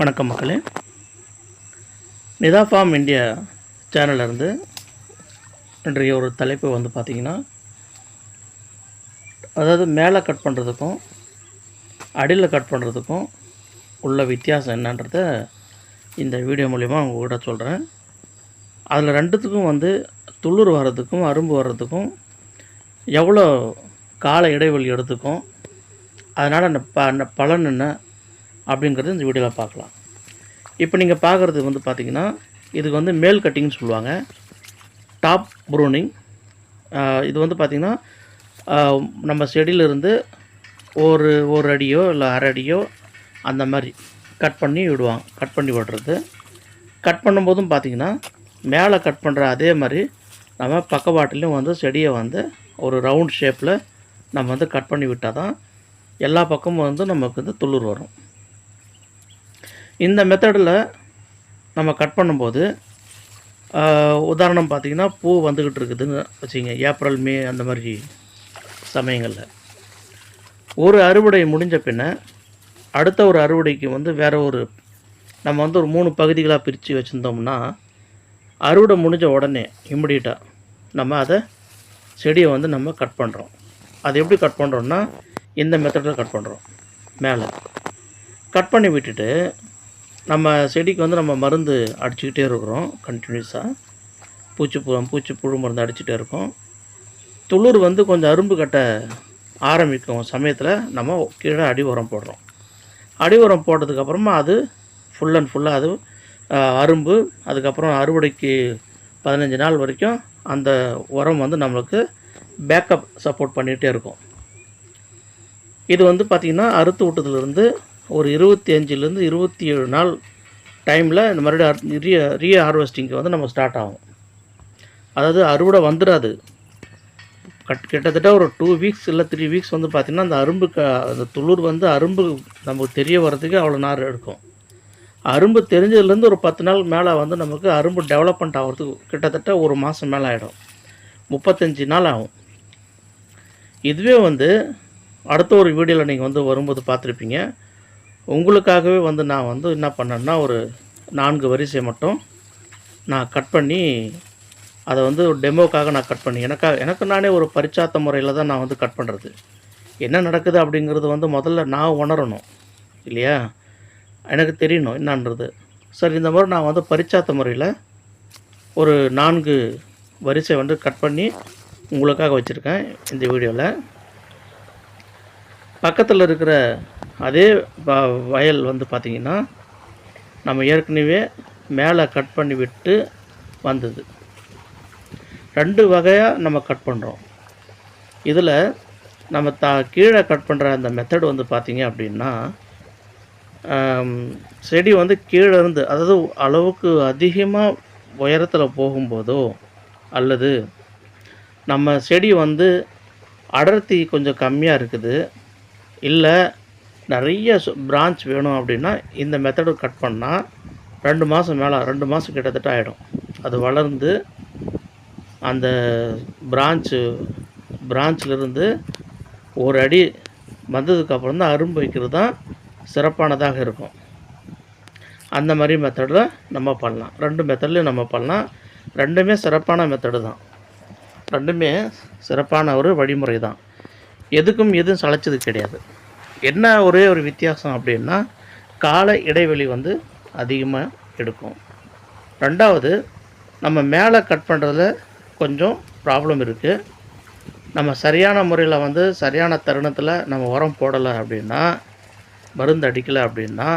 வணக்கம் மக்களே. Nita form India சேனல்லேருந்து இன்றைய ஒரு தலைப்பு வந்து பார்த்திங்கன்னா அதாவது மேலே கட் பண்ணுறதுக்கும் அடியில் கட் பண்ணுறதுக்கும் உள்ள வித்தியாசம் என்னன்றத இந்த வீடியோ மூலிமா உங்கள்கிட்ட சொல்கிறேன். அதில் ரெண்டுத்துக்கும் வந்து துளிர் வர்றதுக்கும் அரும்பு வர்றதுக்கும் எவ்வளோ கால இடைவெளி எடுத்துக்கும் அதனால் அந்த ப அந்த பலன் என்ன அப்படிங்கிறது இந்த வீடியோவில் பார்க்கலாம். இப்போ நீங்கள் பார்க்குறது வந்து பார்த்தீங்கன்னா இதுக்கு வந்து மேல் கட்டிங்னு சொல்லுவாங்க. டாப் ப்ரூனிங் இது வந்து பார்த்திங்கன்னா நம்ம செடியிலிருந்து ஒரு ஒரு அடியோ இல்லை அரை அடியோ அந்த மாதிரி கட் பண்ணி விடுவாங்க. கட் பண்ணி விடுறது. கட் பண்ணும்போதும் பார்த்திங்கன்னா மேலே கட் பண்ணுற அதே மாதிரி நம்ம பக்கவாட்டிலையும் வந்து செடியை வந்து ஒரு ரவுண்ட் ஷேப்பில் நம்ம வந்து கட் பண்ணி விட்டால் தான் எல்லா பக்கமும் வந்து நமக்கு வந்து துளிர் வரும். இந்த மெத்தடில் நம்ம கட் பண்ணும்போது உதாரணம் பார்த்திங்கன்னா பூ வந்துக்கிட்டு இருக்குதுன்னு வச்சுங்க ஏப்ரல் மே அந்த மாதிரி சமயங்களில். ஒரு அறுவடை முடிஞ்ச பின்ன அடுத்த ஒரு அறுவடைக்கு வந்து வேறு ஒரு நம்ம வந்து ஒரு மூணு பகுதிகளாக பிரித்து வச்சுருந்தோம்னா அறுவடை முடிஞ்ச உடனே இம்மிடியட்டாக நம்ம அதை செடியை வந்து நம்ம கட் பண்ணுறோம் அது எப்படி கட் பண்ணுறோம்னா இந்த மெத்தடில் கட் பண்ணுறோம் மேலே. கட் பண்ணி விட்டுட்டு நம்ம செடிக்கு வந்து நம்ம மருந்து அடிச்சுக்கிட்டே இருக்கிறோம் கண்டினியூஸாக பூச்சி பு பூச்சி புழு மருந்து அடிச்சுட்டே இருக்கோம். துளிர் வந்து கொஞ்சம் அரும்பு கட்ட ஆரம்பிக்கும் சமயத்தில் நம்ம கீழே அடி உரம் போடுறோம். அடி உரம் போட்டதுக்கப்புறமா அது ஃபுல் அண்ட் ஃபுல்லாக அது அரும்பு அதுக்கப்புறம் அறுவடைக்கு பதினஞ்சு நாள் வரைக்கும் அந்த உரம் வந்து நம்மளுக்கு பேக்கப் சப்போர்ட் பண்ணிகிட்டே இருக்கும். இது வந்து பார்த்திங்கன்னா அறுத்து விட்டதுலேருந்து ஒரு இருபத்தி அஞ்சுலேருந்து இருபத்தி ஏழு நாள் டைமில் இந்த மறுபடியும் ரீ ரீ ஹார்வெஸ்டிங்க்கு வந்து நம்ம ஸ்டார்ட் ஆகும். அதாவது அறுவடை வந்துடாது கட் கிட்டத்தட்ட ஒரு டூ வீக்ஸ் இல்லை த்ரீ வீக்ஸ் வந்து பார்த்திங்கன்னா அந்த அரும்பு க அந்த துளிர் வந்து அரும்பு நமக்கு தெரிய வர்றதுக்கு அவ்வளோ நேரம் எடுக்கும். அரும்பு தெரிஞ்சதுலேருந்து ஒரு பத்து நாள் மேலே வந்து நமக்கு அரும்பு டெவலப்மெண்ட் ஆகிறதுக்கு கிட்டத்தட்ட ஒரு மாதம் மேலே ஆகிடும் முப்பத்தஞ்சு நாள் ஆகும். இதுவே வந்து அடுத்த ஒரு வீடியோவில் நீங்கள் வந்து வரும்போது பார்த்துருப்பீங்க. உங்களுக்காகவே வந்து நான் வந்து என்ன பண்ணேன்னா ஒரு நான்கு வரிசை மட்டும் நான் கட் பண்ணி அதை வந்து ஒரு டெமோக்காக நான் கட் பண்ணி எனக்காக எனக்கு நானே ஒரு பரிச்சாத்த முறையில் தான் நான் வந்து கட் பண்ணுறது என்ன நடக்குது அப்படிங்கிறது வந்து முதல்ல நான் உணரணும் இல்லையா? எனக்கு தெரியணும் என்னன்றது. சரி இந்த மாதிரி நான் வந்து பரிச்சாத்த முறையில் ஒரு நான்கு வரிசை வந்து கட் பண்ணி உங்களுக்காக வச்சுருக்கேன் இந்த வீடியோவில் பக்கத்தில் இருக்கிற அதே வ- வயல் வந்து பார்த்திங்கன்னா நம்ம ஏற்கனவே மேலே கட் பண்ணி விட்டு வந்தது. ரெண்டு வகையாக நம்ம கட் பண்ணுறோம் இதில் நம்ம த கீழே கட் பண்ணுற அந்த மெத்தட் வந்து பார்த்திங்க அப்படின்னா செடி வந்து கீழே இருந்து அதாவது அளவுக்கு அதிகமாக உயரத்தில் போகும்போதோ அல்லது நம்ம செடி வந்து அடர்த்தி கொஞ்சம் கம்மியாக இருக்குது இல்லை நிறைய பிரான்ச் வேணும் அப்படின்னா இந்த மெத்தடு கட் பண்ணால் ரெண்டு மாதம் மேலே ரெண்டு மாதம் கிட்டத்தட்ட ஆகிடும் அது வளர்ந்து அந்த பிரான்ச்சு பிரான்ச்சிலிருந்து ஒரு அடி வந்ததுக்கப்புறம் தான் அரும்பு வைக்கிறது தான் சிறப்பானதாக இருக்கும். அந்த மாதிரி மெத்தடில் நம்ம பண்ணலாம். ரெண்டு மெத்தட்லையும் நம்ம பண்ணலாம். ரெண்டுமே சிறப்பான மெத்தடு தான். ரெண்டுமே சிறப்பான ஒரு வழிமுறை தான். எதுக்கும் எதுவும் சளைச்சது கிடையாது. என்ன ஒரே ஒரு வித்தியாசம் அப்படின்னா கால இடைவெளி வந்து அதிகமாக எடுக்கும். ரெண்டாவது நம்ம மேலே கட் பண்ணுறதுல கொஞ்சம் ப்ராப்ளம் இருக்குது நம்ம சரியான முறையில் வந்து சரியான தருணத்தில் நம்ம உரம் போடலை அப்படின்னா மருந்து அடிக்கலை அப்படின்னா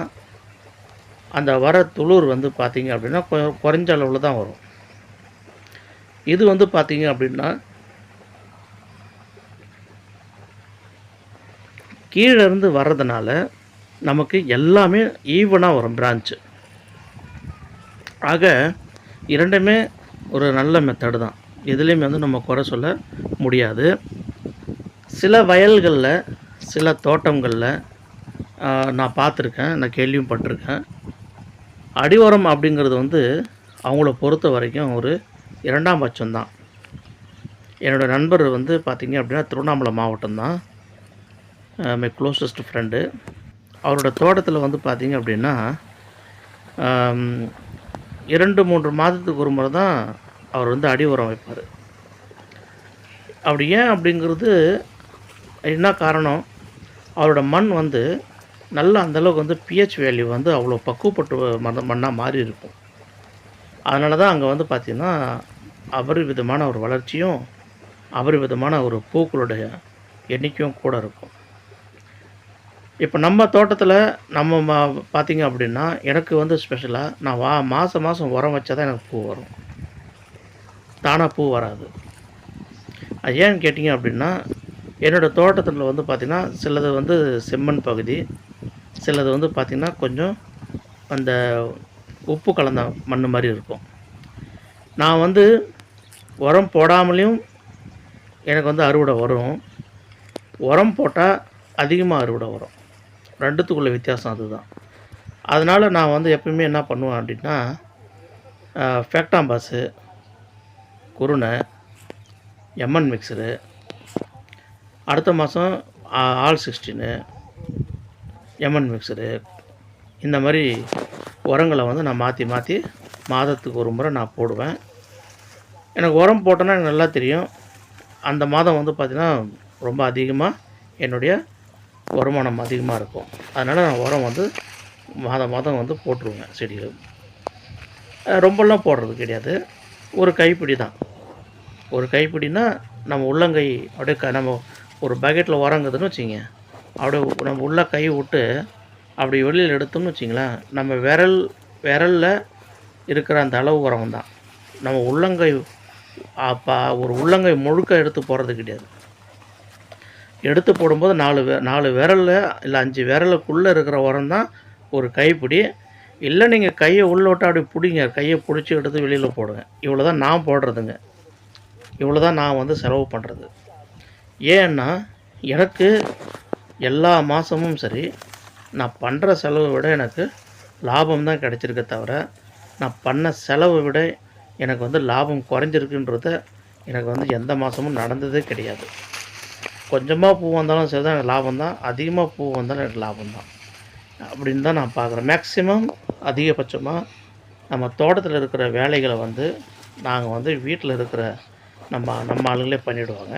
அந்த வர துளிர் வந்து பார்த்திங்க அப்படின்னா கொ- குறைஞ்ச அளவில் தான் வரும். இது வந்து பார்த்திங்க அப்படின்னா கீழே இருந்து வர்றதுனால நமக்கு எல்லாமே ஈவனாக வரும் பிரான்ச்சு ஆக இரண்டுமே ஒரு நல்ல மெத்தடு தான். எதுலேயுமே வந்து நம்ம குறை சொல்ல முடியாது. சில வயல்களில் சில தோட்டங்களில் நான் பார்த்துருக்கேன் நான் கேள்வியும் பட்டிருக்கேன். அடிவாரம் அப்படிங்கிறது வந்து அவங்கள பொறுத்த வரைக்கும் ஒரு இரண்டாம் பட்சம்தான். என்னோடய நண்பர் வந்து பார்த்திங்க அப்படின்னா திருவண்ணாமலை மாவட்டம் தான் மை க்ளோசஸ்ட் ஃப்ரெண்டு அவரோட தோட்டத்தில் வந்து பார்த்திங்க அப்படின்னா இரண்டு மூன்று மாதத்துக்கு ஒரு முறை தான் அவர் வந்து அடி உரம் வைப்பார். அப்படி ஏன் அப்படிங்கிறது என்ன காரணம்? அவரோட மண் வந்து நல்லா அந்தளவுக்கு வந்து பிஹெச் வேல்யூ வந்து அவ்வளோ பக்குவப்பட்டு மண் மண்ணாக மாறி இருக்கும். அதனால தான் அங்கே வந்து பார்த்திங்கன்னா அபரிவிதமான ஒரு வளர்ச்சியும் அபரிவிதமான ஒரு பூக்களுடைய எண்ணிக்கையும் கூட இருக்கும். இப்போ நம்ம தோட்டத்தில் நம்ம மா பார்த்தீங்க அப்படின்னா எனக்கு வந்து ஸ்பெஷலாக நான் வா மாதம் மாதம் உரம் வச்சா தான் எனக்கு பூ வரும். தானாக பூ வராது. அது ஏன்னு கேட்டிங்க அப்படின்னா என்னோடய தோட்டத்தில் வந்து பார்த்திங்கன்னா சிலது வந்து செம்மண் பகுதி சிலது வந்து பார்த்திங்கன்னா கொஞ்சம் அந்த உப்பு கலந்த மண் மாதிரி இருக்கும். நான் வந்து உரம் போடாமலேயும் எனக்கு வந்து அறுவடை வரும். உரம் போட்டால் அதிகமாக அறுவடை வரும். ரெண்டுத்துக்குள்ள வித்தியாசம் அதுதான். அதனால் நான் வந்து எப்பயுமே என்ன பண்ணுவேன் அப்படின்னா ஃபேக்டாம்பாஸு குருணை எம்என் மிக்சரு அடுத்த மாதம் ஆல் சிக்ஸ்டீனு எம்என் மிக்சரு இந்த மாதிரி உரங்களை வந்து நான் மாற்றி மாற்றி மாதத்துக்கு ஒரு முறை நான் போடுவேன். எனக்கு உரம் போட்டோன்னா எனக்கு நல்லா தெரியும். அந்த மாதம் வந்து பார்த்திங்கன்னா ரொம்ப அதிகமாக என்னுடைய வருமானம் அதிகமாக இருக்கும். அதனால் நான் உரம் வந்து மாதம் மாதம் வந்து போட்டுருவேன் செடிகள். ரொம்பலாம் போடுறது கிடையாது. ஒரு கைப்பிடி தான். ஒரு கைப்பிடினா நம்ம உள்ளங்கை அப்படியே க நம்ம ஒரு பக்கெட்டில் உரங்குதுன்னு வச்சுங்க அப்படியே நம்ம உள்ள கை விட்டு அப்படி வெளியில் எடுத்தோம்னு வச்சிங்களேன் நம்ம விரல் விரலில் இருக்கிற அந்த அளவு உரம் தான். நம்ம உள்ளங்கை அப்போ ஒரு உள்ளங்கை முழுக்க எடுத்து போடுறது கிடையாது. எடுத்து போடும்போது நாலு நாலு விரலில் இல்லை அஞ்சு விரலுக்குள்ளே இருக்கிற உரம் தான் ஒரு கைப்பிடி. இல்லை நீங்கள் கையை உள்ள விட்டால் அப்படி பிடிங்க. கையை பிடிச்சி எடுத்து வெளியில் போடுங்க. இவ்வளோ தான் நான் போடுறதுங்க. இவ்வளோ தான் நான் வந்து செலவு பண்ணுறது ஏன்னா எனக்கு எல்லா மாதமும் சரி நான் பண்ணுற செலவை விட எனக்கு லாபம் தான் கிடச்சிருக்க தவிர நான் பண்ண செலவை விட எனக்கு வந்து லாபம் குறைஞ்சிருக்குன்றத எனக்கு வந்து எந்த மாதமும் நடந்ததே கிடையாது. கொஞ்சமாக பூ வந்தாலும் சரி தான் எனக்கு லாபம் தான் அதிகமாக பூ வந்தாலும் எனக்கு லாபம் தான் அப்படின்னு தான் நான் பார்க்குறேன். மேக்ஸிமம் அதிகபட்சமாக நம்ம தோட்டத்தில் இருக்கிற வேலைகளை வந்து நாங்கள் வந்து வீட்டில் இருக்கிற நம்ம நம்ம ஆளுங்களே பண்ணிவிடுவாங்க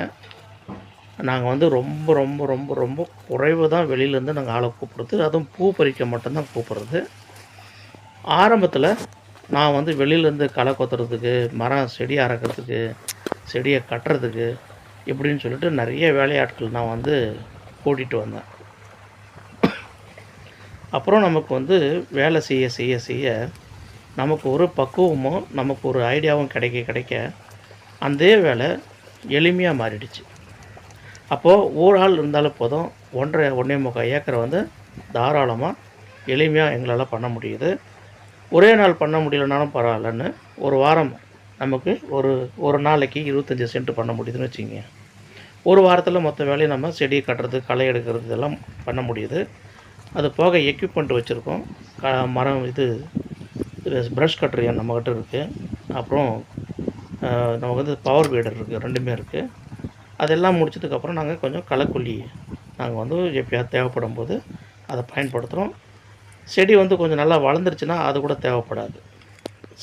நாங்கள் வந்து ரொம்ப ரொம்ப ரொம்ப ரொம்ப குறைவு தான் வெளியிலேருந்து நாங்கள் ஆளை கூப்பிடுறது. அதுவும் பூ பறிக்க மட்டும்தான் கூப்பிட்றது. ஆரம்பத்தில் நான் வந்து வெளியிலேருந்து களை கொத்துறதுக்கு மரம் செடி அறக்கிறதுக்கு செடியை கட்டுறதுக்கு இப்படின்னு சொல்லிட்டு நிறைய வேலையாட்கள் நான் வந்து கூட்டிகிட்டு வந்தேன். அப்புறம் நமக்கு வந்து வேலை செய்ய செய்ய செய்ய நமக்கு ஒரு பக்குவமும் நமக்கு ஒரு ஐடியாவும் கிடைக்க கிடைக்க அந்த வேலை எளிமையாக மாறிடுச்சு. அப்போது ஒரு ஆள் இருந்தாலும் போதும் ஒன்றரை ஒன்றே முக்கால் ஏக்கரை வந்து தாராளமாக எளிமையாக எங்களால் பண்ண முடியுது. ஒரே நாள் பண்ண முடியலனாலும் பரவாயில்லன்னு ஒரு வாரம் நமக்கு ஒரு ஒரு நாளைக்கு இருபத்தஞ்சி சென்ட் பண்ண முடியுதுன்னு வச்சுங்க ஒரு வாரத்தில் மொத்த வேலையை நம்ம செடி கட்டுறது களை எடுக்கிறது இதெல்லாம் பண்ண முடியுது. அது போக எக்யூப்மெண்ட் வச்சுருக்கோம். க மரம் இது ப்ரஷ் கட்டர் நம்மக்கிட்ட இருக்குது அப்புறம் நமக்கு வந்து பவர் வீடர் இருக்குது ரெண்டுமே இருக்குது அதெல்லாம் முடிச்சதுக்கப்புறம் நாங்கள் கொஞ்சம் களைக்கொல்லி நாங்கள் வந்து எப்பயாவது தேவைப்படும் போது அதை பயன்படுத்துகிறோம் செடி வந்து கொஞ்சம் நல்லா வளர்ந்துருச்சுன்னா அது கூட தேவைப்படாது.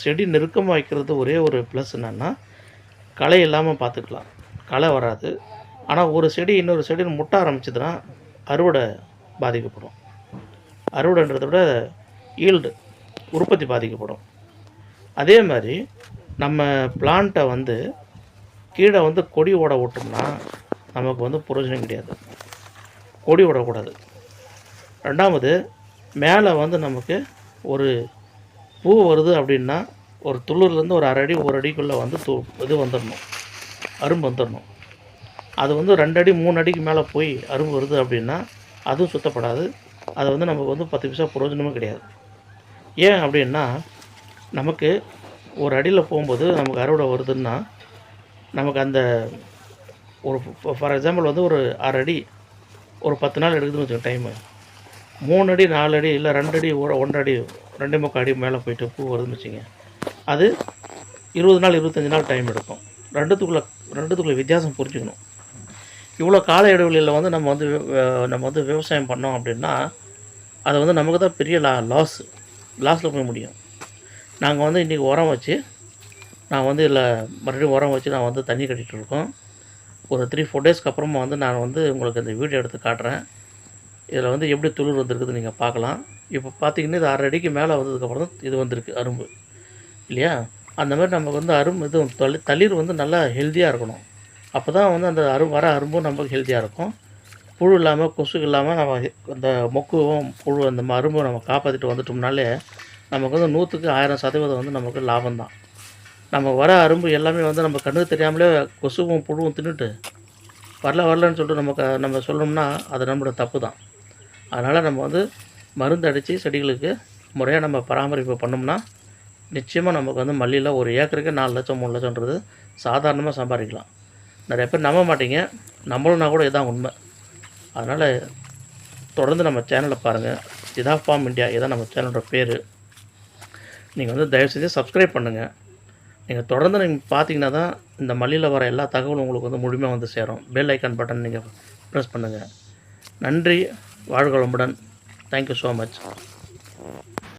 செடி நெருக்கமாக வைக்கிறது ஒரே ஒரு ப்ளஸ் என்னென்னா களை இல்லாமல் பார்த்துக்கலாம் களை வராது. ஆனால் ஒரு செடி இன்னொரு செடின்னு முட்ட ஆரம்பிச்சதுன்னா அறுவடை பாதிக்கப்படும். அறுவடைன்றத விட ஈல்டு உற்பத்தி பாதிக்கப்படும். அதே மாதிரி நம்ம பிளான்ட்டை வந்து கீழே வந்து கொடி ஓட விட்டோம்னா நமக்கு வந்து புரோஜனம் கிடையாது. கொடி ஓடக்கூடாது. ரெண்டாவது மேலே வந்து நமக்கு ஒரு பூ வருது அப்படின்னா ஒரு துளிர்லேருந்து ஒரு அரை அடி ஒரு அடிக்குள்ளே வந்து தூ இது வந்துடணும் அரும்பு வந்துடணும் அது வந்து ரெண்டு அடி மூணு அடிக்கு மேலே போய் அரும்பு வருது அப்படின்னா அதுவும் சுத்தப்படாது. அது வந்து நமக்கு வந்து பத்து பைசா பிரயோஜனமும் கிடையாது. ஏன் அப்படின்னா நமக்கு ஒரு அடியில் போகும்போது நமக்கு அறுவடை வருதுன்னா நமக்கு அந்த ஒரு ஃபார் எக்ஸாம்பிள் வந்து ஒரு அரை அடி ஒரு பத்து நாள் எடுக்குதுன்னு வச்சுக்கோங்க டைமு மூணு அடி நாலு அடி இல்லை ரெண்டு அடி ஒரு ஒன்றரை அடி ரெண்டு முக்கால் அடி மேலே போயிட்டு பூ வருதுன்னு வச்சுங்க அது இருபது நாள் இருபத்தஞ்சி நாள் டைம் எடுக்கும். ரெண்டுத்துக்குள்ளே ரெண்டுத்துக்குள்ளே வித்தியாசம் புரிஞ்சுக்கணும். இவ்வளோ கால இடைவெளியில் வந்து நம்ம வந்து நம்ம வந்து விவசாயம் பண்ணோம் அப்படின்னா அது வந்து நமக்கு தான் பெரிய லா லாஸ் லாஸில் போய் முடியும். நாங்கள் வந்து இன்றைக்கி உரம் வச்சு நான் வந்து இதில் மறுபடியும் உரம் வச்சு நான் வந்து தண்ணி கட்டிகிட்டு இருக்கோம். ஒரு த்ரீ ஃபோர் டேஸ்க்கு அப்புறமா வந்து நான் வந்து உங்களுக்கு இந்த வீடியோ எடுத்து காட்டுறேன். இதில் வந்து எப்படி துளிர் வந்திருக்குது நீங்கள் பார்க்கலாம். இப்போ பார்த்தீங்கன்னா இது அரை அடிக்கு மேலே வந்ததுக்கப்புறம் தான் இது வந்திருக்கு அரும்பு. இல்லையா? அந்த மாதிரி நமக்கு வந்து அரும்பு இது தளி தளிர் வந்து நல்லா ஹெல்த்தியாக இருக்கணும். அப்போ தான் வந்து அந்த அரு வர அரும்பும் நமக்கு ஹெல்த்தியாக இருக்கும். புழு இல்லாமல் கொசு இல்லாமல் நம்ம அந்த மொக்குவும் புழு அந்த அரும்பும் நம்ம காப்பாற்றிட்டு வந்துட்டோம்னாலே நமக்கு வந்து நூற்றுக்கு ஆயிரம் சதவீதம் வந்து நமக்கு லாபம் தான். நம்ம வர அரும்பு எல்லாமே வந்து நம்ம கண்ணுக்கு தெரியாமலே கொசுவும் புழுவும் தின்னுட்டு வரல வரலன்னு சொல்லிட்டு நமக்கு நம்ம சொல்லணும்னா அது நம்மளோட தப்பு தான். அதனால் நம்ம வந்து மருந்து அடித்து செடிகளுக்கு முறையாக நம்ம பராமரிப்பு பண்ணோம்னா நிச்சயமாக நமக்கு வந்து மல்லியில் ஒரு ஏக்கருக்கு நாலு லட்சம் மூணு லட்சம்ன்றது சாதாரணமாக சம்பாதிக்கலாம். நிறைய பேர் நம்ப மாட்டீங்க. நம்மளும்னா கூட இதுதான் உண்மை. அதனால் தொடர்ந்து நம்ம சேனலை பாருங்கள் இதா ஃபார்ம் இந்தியா இதான் நம்ம சேனலோட பேர். நீங்கள் வந்து தயவு செஞ்சு சப்ஸ்கிரைப் பண்ணுங்கள் நீங்கள் தொடர்ந்து நீங்கள் பார்த்தீங்கன்னா தான் இந்த மல்லியில் வர எல்லா தகவலும் உங்களுக்கு வந்து முழுமையாக வந்து சேரும். பெல் ஐக்கான் பட்டன் நீங்கள் ப்ரெஸ் பண்ணுங்கள் நன்றி வாழ்க வளமுடன். Thank you so much